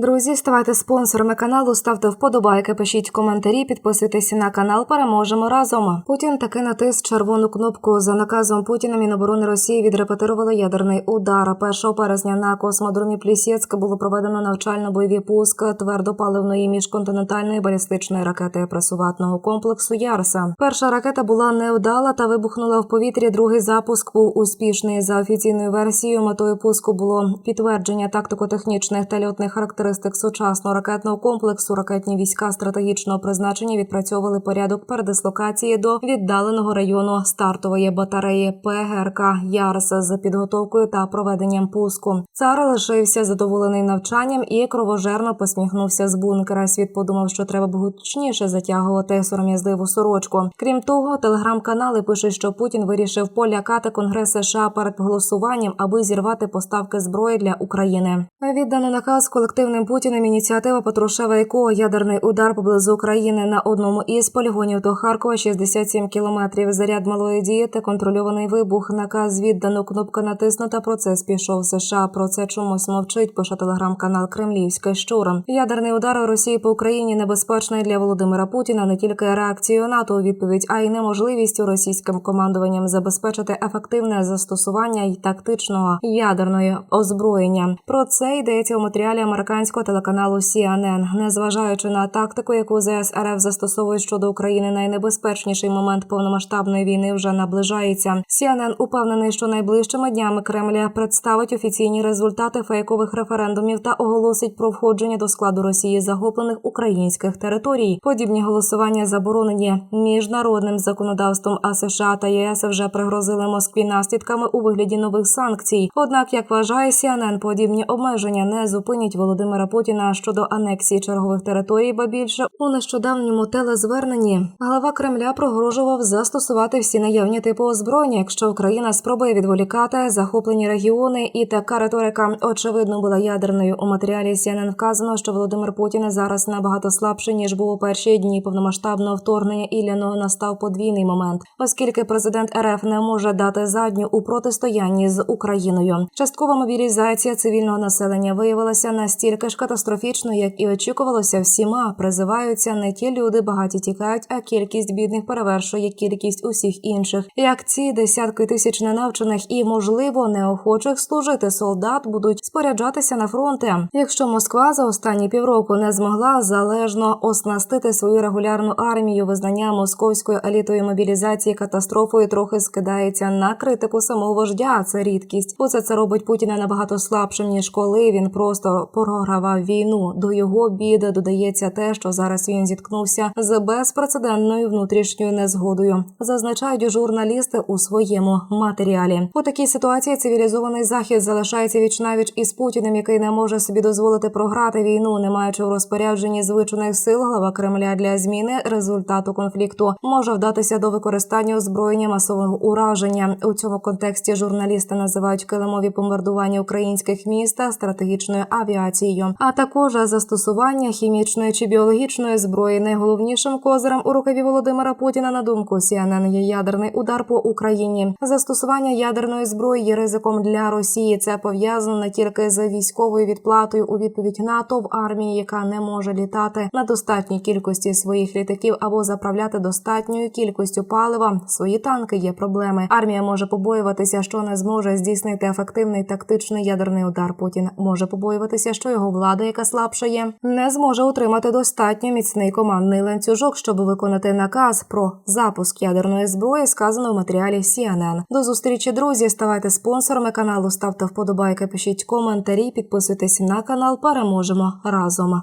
Друзі, ставайте спонсорами каналу, ставте вподобайки, пишіть коментарі, підписуйтесь на канал. Переможемо разом. Путін таки натис червону кнопку за наказом Путіна. Міноборони Росії відрепетирували ядерний удар. 1 березня на космодромі Плісєцьк було проведено навчально-бойові пуск твердопаливної міжконтинентальної балістичної ракети пресуватного комплексу Ярса. Перша ракета була невдала та вибухнула в повітрі. Другий запуск був успішний. За офіційною версією, метою пуску було підтвердження тактико-технічних та льотних характеристик сучасного ракетного комплексу. Ракетні війська стратегічного призначення відпрацьовували порядок передислокації до віддаленого району стартової батареї ПГРК Ярс з підготовкою та проведенням пуску. Цар лишився задоволений навчанням і кровожерно посміхнувся з бункера. Світ подумав, що треба б гучніше затягувати сором'язливу сорочку. Крім того, телеграм-канали пишуть, що Путін вирішив полякати Конгрес США перед голосуванням, аби зірвати поставки зброї для України. Віддано наказ колективним Путіним ініціатива Патрушева ЕКО ядерний удар поблизу України на одному із полігонів до Харкова 67 кілометрів. Заряд малої дії та контрольований вибух. Наказ віддано. Кнопка натиснута. Процес пішов США. Про це чомусь мовчить. Пише телеграм-канал Кремлівська щура. Ядерний удар Росії по Україні небезпечний для Володимира Путіна не тільки реакцією НАТО у відповідь, а й неможливістю російським командуванням забезпечити ефективне застосування й тактичного ядерної озброєння. Про це йдеться у матеріалі американського телеканалу CNN. Незважаючи на тактику, яку ЗС РФ застосовує щодо України, найнебезпечніший момент повномасштабної війни вже наближається. CNN упевнений, що найближчими днями Кремля представить офіційні результати фейкових референдумів та оголосить про входження до складу Росії захоплених українських територій. Подібні голосування заборонені міжнародним законодавством. А США та ЄС вже пригрозили Москві наслідками у вигляді нових санкцій. Однак, як вважає CNN, подібні обмеження не зупинять Володимира Путіна щодо анексії чергових територій, ба більше у нещодавньому телезверненні глава Кремля прогрожував застосувати всі наявні типи озброєння, якщо Україна спробує відволікати захоплені регіони. І така риторика очевидно була ядерною. У матеріалі CNN вказано, що Володимир Путін зараз набагато слабший ніж був у перші дні повномасштабного вторгнення. І для нього настав подвійний момент, оскільки президент РФ не може дати задню у протистоянні з Україною. Часткова мобілізація цивільного населення виявилася настільки ж катастрофічною, як і очікувалося всіма. Призиваються не ті люди, багаті тікають, а кількість бідних перевершує кількість усіх інших. Як ці десятки тисяч ненавчених і, можливо, неохочих служити солдат будуть споряджатися на фронти. Якщо Москва за останні півроку не змогла залежно оснастити свою регулярну армію, визнання московською елітою мобілізації катастрофою трохи скидається на критику самого вождя. Це рідкість. Оце це робить Путіна набагато слабшим ніж коли він просто програвав війну. До його біди додається те, що зараз він зіткнувся з безпрецедентною внутрішньою незгодою. Зазначають журналісти у своєму матеріалі. У такій ситуації цивілізований захід залишається вічнавіч із Путіним, який не може собі дозволити програти війну, не маючи у розпорядженні звичайних сил. Глава Кремля для зміни результату конфлікту може вдатися до використання озброєння масового ураження. У цьому контексті журналісти називають килимові бомбардування українських міст та стратегічною авіацією, а також застосування хімічної чи біологічної зброї. Найголовнішим козирем у рукаві Володимира Путіна на думку CNN є ядерний удар по Україні. Застосування ядерної зброї є ризиком для Росії. Це пов'язано не тільки з військовою відплатою у відповідь НАТО в армії, яка не може літати на достатній кількості своїх літаків або заправляти достатньою кількістю палива. Свої танки є проблеми. Армія може побоюватися, що не зможе здійснити ефективний тактичний ядерний удар. Путін може побоюватися, що його влада, яка слабшає, не зможе утримати достатньо міцний командний ланцюжок, щоб виконати наказ про запуск ядерної зброї, сказано в матеріалі CNN. До зустрічі, друзі. Ставайте спонсорами каналу, ставте вподобайки, пишіть коментарі, підписуйтесь на канал. Переможемо разом.